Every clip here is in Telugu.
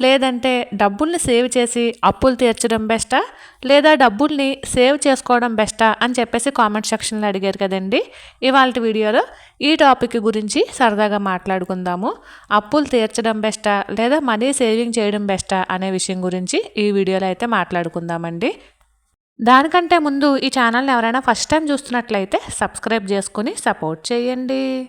లేదంటే డబ్బుల్ని సేవ్ చేసి అప్పులు తీర్చడం బెస్టా? లేదా డబ్బుల్ని సేవ్ చేసుకోవడం బెస్టా? అని చెప్పేసి కామెంట్ సెక్షన్లో అడిగారు కదండి. ఇవాళ వీడియోలో ఈ టాపిక్ గురించి సరదాగా మాట్లాడుకుందాము. అప్పులు తీర్చడం బెస్టా? లేదా మనీ సేవింగ్ చేయడం బెస్టా? అనే విషయం గురించి ఈ వీడియోలో అయితే మాట్లాడుకుందామండి. దానికంటే ముందు ఈ ఛానల్ని ఎవరైనా ఫస్ట్ టైం చూస్తున్నట్లయితే సబ్స్క్రైబ్ చేసుకుని సపోర్ట్ చేయండి.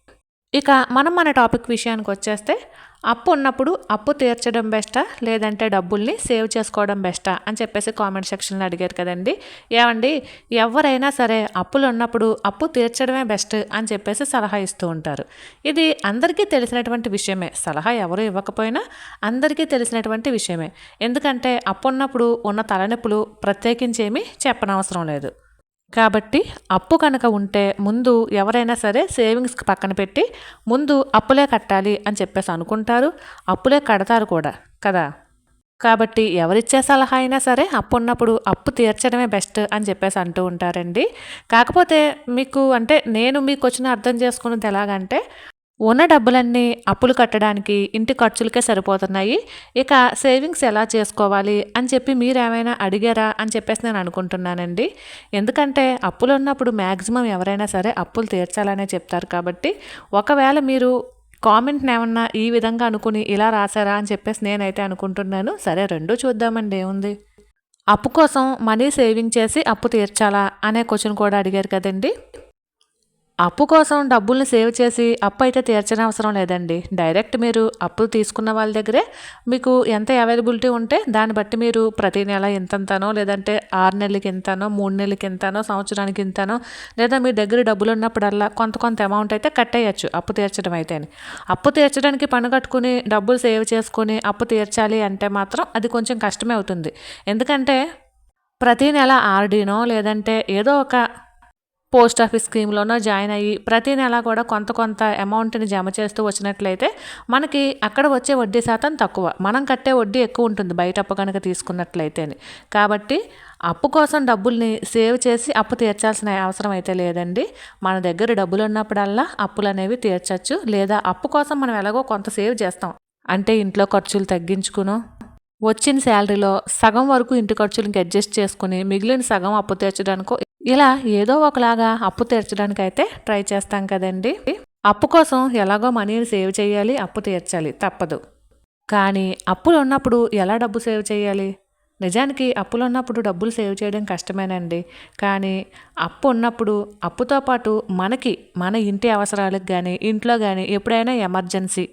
ఇక మనం మన టాపిక్ విషయానికి వచ్చేస్తే అప్పు ఉన్నప్పుడు అప్పు తీర్చడం బెస్టా? లేదంటే డబ్బుల్ని సేవ్ చేసుకోవడం బెస్టా? అని చెప్పేసి కామెంట్ సెక్షన్లో అడిగారు కదండి. ఏమండి ఎవరైనా సరే అప్పులు ఉన్నప్పుడు అప్పు తీర్చడమే బెస్ట్ అని చెప్పేసి సలహా ఇస్తూ ఉంటారు. ఇది అందరికీ తెలిసినటువంటి విషయమే. సలహా ఎవరు ఇవ్వకపోయినా అందరికీ తెలిసినటువంటి విషయమే. ఎందుకంటే అప్పు ఉన్నప్పుడు ఉన్న తలనొప్పులు ప్రత్యేకించేమీ చెప్పనవసరం లేదు. కాబట్టి అప్పు కనుక ఉంటే ముందు ఎవరైనా సరే సేవింగ్స్కి పక్కన పెట్టి ముందు అప్పులే కట్టాలి అని చెప్పేసి అనుకుంటారు. అప్పులే కడతారు కూడా కదా? కాబట్టి ఎవరిచ్చే సలహా అయినా సరే అప్పు ఉన్నప్పుడు అప్పు తీర్చడమే బెస్ట్ అని చెప్పేసి అంటూ ఉంటారండి. కాకపోతే మీకు అంటే నేను మీకు వచ్చిన అర్థం చేసుకున్నది ఎలాగంటే ఉన్న డబ్బులన్నీ అప్పులు కట్టడానికి ఇంటి ఖర్చులకే సరిపోతున్నాయి. ఇక సేవింగ్స్ ఎలా చేసుకోవాలి అని చెప్పి మీరు ఏమైనా అడిగారా అని చెప్పేసి నేను అనుకుంటున్నానండి. ఎందుకంటే అప్పులు ఉన్నప్పుడు మ్యాక్సిమం ఎవరైనా సరే అప్పులు తీర్చాలనే చెప్తారు కాబట్టి ఒకవేళ మీరు కామెంట్ని ఏమన్నా ఈ విధంగా అనుకుని ఇలా రాశారా అని చెప్పేసి నేనైతే అనుకుంటున్నాను. సరే రెండూ చూద్దామండి ఏముంది? అప్పు కోసం మనీ సేవింగ్ చేసి అప్పు తీర్చాలా అనే క్వశ్చన్ కూడా అడిగారు కదండి. అప్పు కోసం డబ్బుల్ని సేవ్ చేసి అప్పు అయితే తీర్చని అవసరం లేదండి. డైరెక్ట్ మీరు అప్పు తీసుకున్న వాళ్ళ దగ్గరే మీకు ఎంత అవైలబిలిటీ ఉంటే దాన్ని బట్టి మీరు ప్రతి నెల ఇంతనో లేదంటే ఆరు నెలలకి ఇంతనో మూడు నెలలకి ఇంతనో సంవత్సరానికి ఇంతనో లేదా మీ దగ్గర డబ్బులు ఉన్నప్పుడల్లా కొంత కొంత అమౌంట్ అయితే కట్టేయచ్చు అప్పు తీర్చడం అయితే అప్పు తీర్చడానికి పని కట్టుకుని డబ్బులు సేవ్ చేసుకుని అప్పు తీర్చాలి అంటే మాత్రం అది కొంచెం కష్టమే అవుతుంది. ఎందుకంటే ప్రతి నెల ఆర్డీనో లేదంటే ఏదో ఒక పోస్ట్ ఆఫీస్ స్కీమ్లోనో జాయిన్ అయ్యి ప్రతి నెల కూడా కొంత కొంత అమౌంట్ని జమ చేస్తూ వచ్చినట్లయితే మనకి అక్కడ వచ్చే వడ్డీ శాతం తక్కువ. మనం కట్టే వడ్డీ ఎక్కువ ఉంటుంది బయట అప్పు కనుక తీసుకున్నట్లయితే కాబట్టి అప్పు కోసం డబ్బుల్ని సేవ్ చేసి అప్పు తీర్చాల్సిన అవసరం అయితే లేదండి. మన దగ్గర డబ్బులు ఉన్నప్పుడల్లా అప్పులు అనేవి తీర్చచ్చు. లేదా అప్పు కోసం మనం ఎలాగో కొంత సేవ్ చేస్తాం. అంటే ఇంట్లో ఖర్చులు తగ్గించుకునో వచ్చిన శాలరీలో సగం వరకు ఇంటి ఖర్చులకి అడ్జస్ట్ చేసుకుని మిగిలిన సగం అప్పు తీర్చడానికో ఇలా ఏదో ఒకలాగా అప్పు తీర్చడానికి అయితే ట్రై చేస్తాం కదండి. అప్పు కోసం ఎలాగో మనీని సేవ్ చేయాలి అప్పు తీర్చాలి తప్పదు. కానీ అప్పులు ఉన్నప్పుడు ఎలా డబ్బు సేవ్ చేయాలి? నిజానికి అప్పులు ఉన్నప్పుడు డబ్బులు సేవ్ చేయడం కష్టమేనండి. కానీ అప్పు ఉన్నప్పుడు అప్పుతో పాటు మనకి మన ఇంటి అవసరాలకు కానీ ఇంట్లో కానీ ఎప్పుడైనా ఎమర్జెన్సీ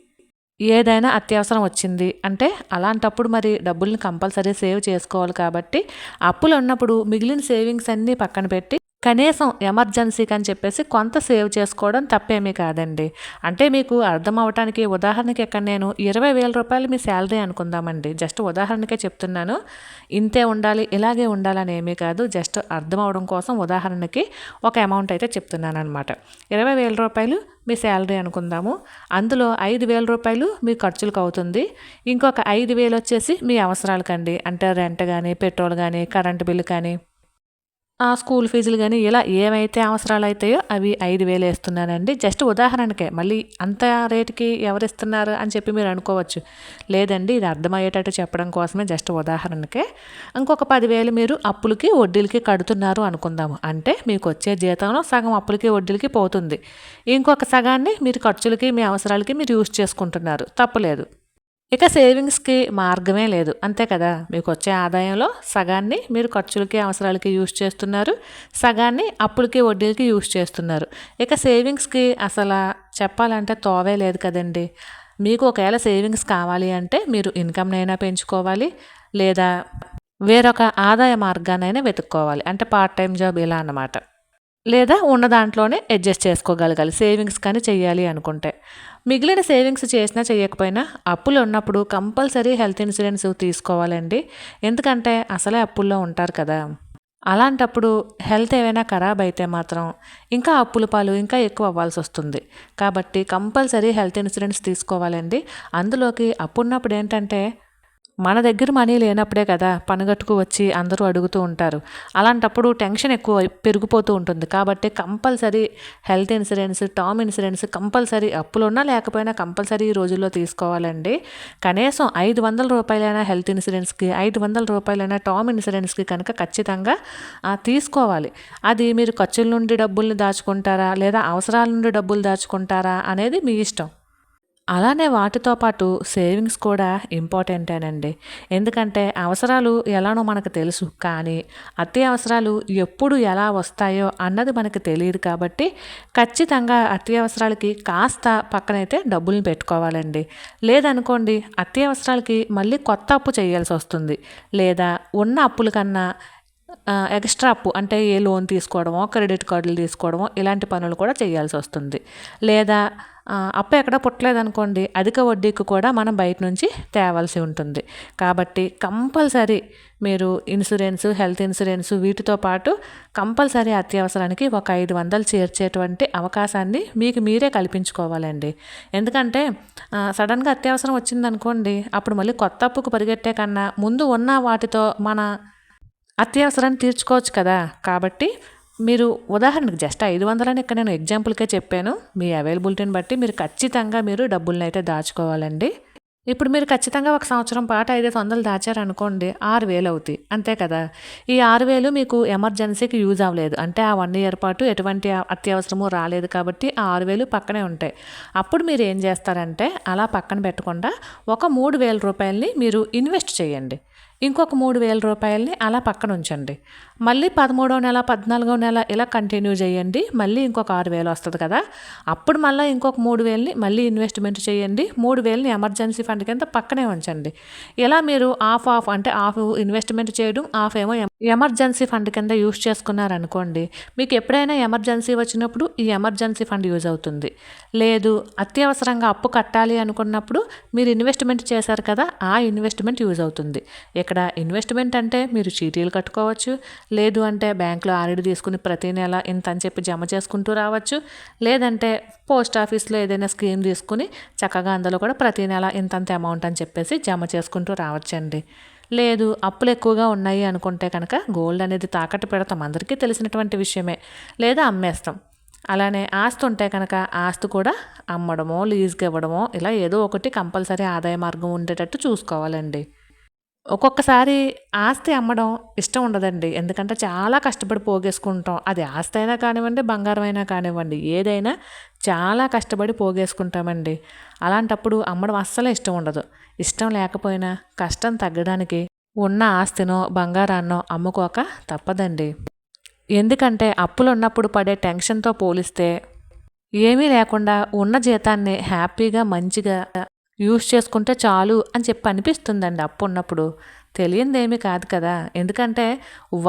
ఏదైనా అత్యవసరం వచ్చింది అంటే అలాంటప్పుడు మరి డబ్బుల్ని కంపల్సరీ సేవ్ చేసుకోవాలి కాబట్టి అప్పులు ఉన్నప్పుడు మిగిలిన సేవింగ్స్ అన్నీ పక్కన పెట్టి కనీసం ఎమర్జెన్సీకి అని చెప్పేసి కొంత సేవ్ చేసుకోవడం తప్పేమీ కాదండి. అంటే మీకు అర్థం అవటానికి ఉదాహరణకి ఇక్కడ నేను ఇరవై వేల రూపాయలు మీ శాలరీ అనుకుందామండి. జస్ట్ ఉదాహరణకే చెప్తున్నాను. ఇంతే ఉండాలి ఇలాగే ఉండాలని ఏమీ కాదు. జస్ట్ అర్థం అవడం కోసం ఉదాహరణకి ఒక అమౌంట్ అయితే చెప్తున్నాను అనమాట ఇరవై వేల రూపాయలు మీ శాలరీ అనుకుందాము. అందులో ఐదు వేల రూపాయలు మీ ఖర్చులకు అవుతుంది. ఇంకొక ఐదు వేలు వచ్చేసి మీ అవసరాలకండి. అంటే రెంట్ కానీ పెట్రోల్ కానీ కరెంటు బిల్లు కానీ ఆ స్కూల్ ఫీజులు కానీ ఇలా ఏమైతే అవసరాలు అవుతాయో అవి ఐదు వేలు వేస్తున్నానండి. జస్ట్ ఉదాహరణకే మళ్ళీ అంత రేటుకి ఎవరు ఇస్తున్నారు అని చెప్పి మీరు అనుకోవచ్చు. లేదండి ఇది అర్థమయ్యేటట్టు చెప్పడం కోసమే జస్ట్ ఉదాహరణకే. ఇంకొక పదివేలు మీరు అప్పులకి వడ్డీలకి కడుతున్నారు అనుకుందాము. అంటే మీకు వచ్చే జీతంలో సగం అప్పులకి వడ్డీలకి పోతుంది. ఇంకొక సగాన్ని మీరు ఖర్చులకి మీ అవసరాలకి మీరు యూజ్ చేసుకుంటున్నారు. తప్పలేదు ఇక సేవింగ్స్కి మార్గమే లేదు. అంతే కదా? మీకు వచ్చే ఆదాయంలో సగాన్ని మీరు ఖర్చులకి అవసరాలకి యూజ్ చేస్తున్నారు. సగాన్ని అప్పులకి వడ్డీలకి యూజ్ చేస్తున్నారు. ఇక సేవింగ్స్కి అసలు చెప్పాలంటే తోవే లేదు కదండి. మీకు ఒకవేళ సేవింగ్స్ కావాలి అంటే మీరు ఇన్కమ్నైనా పెంచుకోవాలి లేదా వేరొక ఆదాయ మార్గాన్నైనా వెతుక్కోవాలి. అంటే పార్ట్ టైం జాబ్ ఇలా అన్నమాట. లేదా ఉన్న దాంట్లోనే అడ్జస్ట్ చేసుకోగలగాలి. సేవింగ్స్ కానీ చేయాలి అనుకుంటే. మిగిలిన సేవింగ్స్ చేసినా చేయకపోయినా అప్పులు ఉన్నప్పుడు కంపల్సరీ హెల్త్ ఇన్సూరెన్స్ తీసుకోవాలండి. ఎందుకంటే అసలే అప్పుల్లో ఉంటారు కదా. అలాంటప్పుడు హెల్త్ ఏమైనా ఖరాబ్ అయితే మాత్రం ఇంకా అప్పుల పాలు ఇంకా ఎక్కువ అవ్వాల్సి వస్తుంది. కాబట్టి కంపల్సరీ హెల్త్ ఇన్సూరెన్స్ తీసుకోవాలండి. అందులోకి అప్పున్నప్పుడు ఏంటంటే మన దగ్గర మనీ లేనప్పుడే కదా పనుగట్టుకు వచ్చి అందరూ అడుగుతూ ఉంటారు. అలాంటప్పుడు టెన్షన్ ఎక్కువ పెరిగిపోతూ ఉంటుంది. కాబట్టి compulsory health insurance term insurance compulsory అప్పులున్నా లేకపోయినా కంపల్సరీ ఈ రోజుల్లో తీసుకోవాలండి. కనీసం ఐదు వందల రూపాయలైనా హెల్త్ ఇన్సూరెన్స్కి ఐదు వందల రూపాయలైనా టర్మ్ ఇన్సూరెన్స్కి కనుక ఖచ్చితంగా తీసుకోవాలి. అది మీరు ఖర్చుల నుండి డబ్బుల్ని దాచుకుంటారా లేదా అవసరాల నుండి డబ్బులు దాచుకుంటారా అనేది మీ ఇష్టం. అలానే వాటితో పాటు సేవింగ్స్ కూడా ఇంపార్టెంటేనండి. ఎందుకంటే అవసరాలు ఎలానో మనకు తెలుసు కానీ అత్యవసరాలు ఎప్పుడు ఎలా వస్తాయో అన్నది మనకు తెలియదు కాబట్టి ఖచ్చితంగా అత్యవసరాలకి కాస్త పక్కనైతే డబ్బుల్ని పెట్టుకోవాలండి. లేదనుకోండి అత్యవసరాలకి మళ్ళీ కొత్త అప్పు చేయాల్సి వస్తుంది లేదా ఉన్న అప్పుల కన్నా ఎక్స్ట్రా అప్పు అంటే ఏ లోన్ తీసుకోవడమో క్రెడిట్ కార్డులు తీసుకోవడమో ఇలాంటి పనులు కూడా చేయాల్సి వస్తుంది. లేదా అప్పు ఎక్కడ పుట్టలేదనుకోండి అధిక వడ్డీకి కూడా మనం బయట నుంచి తేవాల్సి ఉంటుంది. కాబట్టి కంపల్సరీ మీరు ఇన్సూరెన్స్ హెల్త్ ఇన్సూరెన్స్ వీటితో పాటు కంపల్సరీ అత్యవసరానికి ఒక ఐదు వందలు చేర్చేటువంటి అవకాశాన్ని మీకు మీరే కల్పించుకోవాలండి. ఎందుకంటే సడన్గా అత్యవసరం వచ్చిందనుకోండి అప్పుడు మళ్ళీ కొత్త అప్పుకు పరిగెట్టే కన్నా ముందు ఉన్న వాటితో మన అత్యవసరాన్ని తీర్చుకోవచ్చు కదా. కాబట్టి మీరు ఉదాహరణకు జస్ట్ ఐదు వందలని ఇక్కడ నేను ఎగ్జాంపుల్కే చెప్పాను. మీ అవైలబిలిటీని బట్టి మీరు ఖచ్చితంగా మీరు డబ్బుల్ని అయితే దాచుకోవాలండి. ఇప్పుడు మీరు ఖచ్చితంగా ఒక సంవత్సరం పాటు ఐదు వందలు దాచారనుకోండి ఆరు వేలు అవుతాయి. అంతే కదా. ఈ ఆరు వేలు మీకు ఎమర్జెన్సీకి యూజ్ అవ్వలేదు. అంటే ఆ వన్ ఇయర్ పాటు ఎటువంటి అత్యవసరము రాలేదు కాబట్టి ఆ ఆరు వేలు పక్కనే ఉంటాయి. అప్పుడు మీరు ఏం చేస్తారంటే అలా పక్కన పెట్టకుండా ఒక మూడు వేల రూపాయలని మీరు ఇన్వెస్ట్ చేయండి. ఇంకొక మూడు వేల రూపాయలని అలా పక్కన ఉంచండి. మళ్ళీ పదమూడో నెల పద్నాలుగో నెల ఇలా కంటిన్యూ చేయండి. మళ్ళీ ఇంకొక ఆరు వేలు వస్తుంది కదా. అప్పుడు మళ్ళీ ఇంకొక మూడు వేలని మళ్ళీ ఇన్వెస్ట్మెంట్ చేయండి. మూడు వేలని ఎమర్జెన్సీ ఫండ్ కింద పక్కనే ఉంచండి. ఇలా మీరు ఆఫ్ ఆఫ్ అంటే ఆఫ్ ఇన్వెస్ట్మెంట్ చేయడం ఆఫ్ ఏమో ఎమర్జెన్సీ ఫండ్ కింద యూస్ చేసుకున్నారనుకోండి మీకు ఎప్పుడైనా ఎమర్జెన్సీ వచ్చినప్పుడు ఈ ఎమర్జెన్సీ ఫండ్ యూజ్ అవుతుంది. లేదు అత్యవసరంగా అప్పు కట్టాలి అనుకున్నప్పుడు మీరు ఇన్వెస్ట్మెంట్ చేశారు కదా ఆ ఇన్వెస్ట్మెంట్ యూజ్ అవుతుంది. ఇక్కడ ఇన్వెస్ట్మెంట్ అంటే మీరు చీటీలు కట్టుకోవచ్చు లేదు అంటే బ్యాంకులో ఆర్డీ తీసుకుని ప్రతి నెల ఇంత అని చెప్పి జమ చేసుకుంటూ రావచ్చు లేదంటే పోస్ట్ ఆఫీస్లో ఏదైనా స్కీమ్ తీసుకుని చక్కగా అందులో కూడా ప్రతి నెల ఇంతంత అమౌంట్ అని చెప్పేసి జమ చేసుకుంటూ రావచ్చండి. లేదు అప్పులు ఎక్కువగా ఉన్నాయి అనుకుంటే కనుక గోల్డ్ అనేది తాకట్టు పెడతాం అందరికీ తెలిసినటువంటి విషయమే లేదా అమ్మేస్తాం. అలానే ఆస్తి ఉంటే కనుక ఆస్తి కూడా అమ్మడమో లీజ్కి ఇవ్వడమో ఇలా ఏదో ఒకటి కంపల్సరీ ఆదాయ మార్గం ఉండేటట్టు చూసుకోవాలండి. ఒక్కొక్కసారి ఆస్తి అమ్మడం ఇష్టం ఉండదండి. ఎందుకంటే చాలా కష్టపడి పోగేసుకుంటాం. అది ఆస్తి అయినా కానివ్వండి బంగారం అయినా కానివ్వండి ఏదైనా చాలా కష్టపడి పోగేసుకుంటామండి. అలాంటప్పుడు అమ్మడం అస్సలే ఇష్టం ఉండదు. ఇష్టం లేకపోయినా కష్టం తగ్గడానికి ఉన్న ఆస్తినో బంగారాన్నో అమ్ముకోక తప్పదండి. ఎందుకంటే అప్పులు ఉన్నప్పుడు పడే టెన్షన్తో పోలిస్తే ఏమీ లేకుండా ఉన్న జీతాన్ని హ్యాపీగా మంచిగా యూస్ చేసుకుంటే చాలు అని చెప్పి అనిపిస్తుందండి అప్పు ఉన్నప్పుడు తెలియందేమీ కాదు కదా. ఎందుకంటే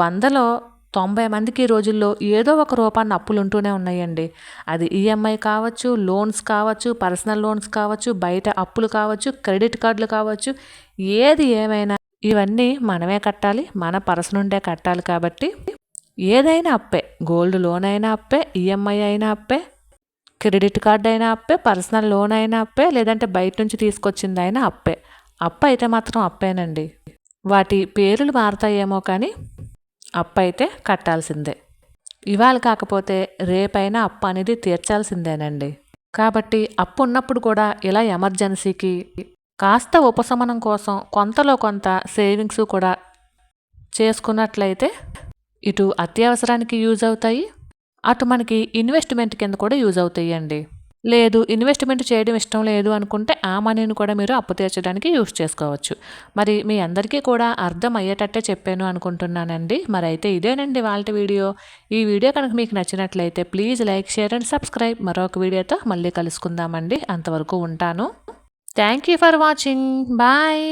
వందలో తొంభై మందికి ఈ రోజుల్లో ఏదో ఒక రూపాన్ని అప్పులు ఉంటూనే ఉన్నాయండి. అది ఈఎంఐ కావచ్చు లోన్స్ కావచ్చు పర్సనల్ లోన్స్ కావచ్చు బయట అప్పులు కావచ్చు క్రెడిట్ కార్డులు కావచ్చు ఏది ఏమైనా ఇవన్నీ మనమే కట్టాలి మన పర్సన్ నుండే కట్టాలి కాబట్టి ఏదైనా అప్పే. గోల్డ్ లోన్ అయినా అప్పే ఈఎంఐ అయినా అప్పే క్రెడిట్ కార్డ్ అయినా అప్పే పర్సనల్ లోన్ అయినా అప్పే లేదంటే బయట నుంచి తీసుకొచ్చింది అయినా అప్పే. అప్ప అయితే మాత్రం అప్పేనండి. వాటి పేర్లు మారతాయేమో కానీ అప్ప అయితే కట్టాల్సిందే. ఇవాళ కాకపోతే రేపైనా అప్పు అనేది తీర్చాల్సిందేనండి. కాబట్టి అప్పు ఉన్నప్పుడు కూడా ఇలా ఎమర్జెన్సీకి కాస్త ఉపశమనం కోసం కొంతలో కొంత సేవింగ్స్ కూడా చేసుకున్నట్లయితే ఇటు అత్యవసరానికి యూజ్ అవుతాయి అటు మనకి ఇన్వెస్ట్మెంట్ కింద కూడా యూజ్ అవుతాయండి. లేదు ఇన్వెస్ట్మెంట్ చేయడం ఇష్టం లేదు అనుకుంటే ఆ మనీని కూడా మీరు అప్పు తీర్చడానికి యూజ్ చేసుకోవచ్చు. మరి మీ అందరికీ కూడా అర్థం అయ్యేటట్టే చెప్పాను అనుకుంటున్నానండి. మరి అయితే ఇదేనండి వాళ్ళ వీడియో. ఈ వీడియో కనుక మీకు నచ్చినట్లయితే please like share and subscribe మరొక వీడియోతో మళ్ళీ కలుసుకుందామండి. అంతవరకు ఉంటాను. Thank you for watching bye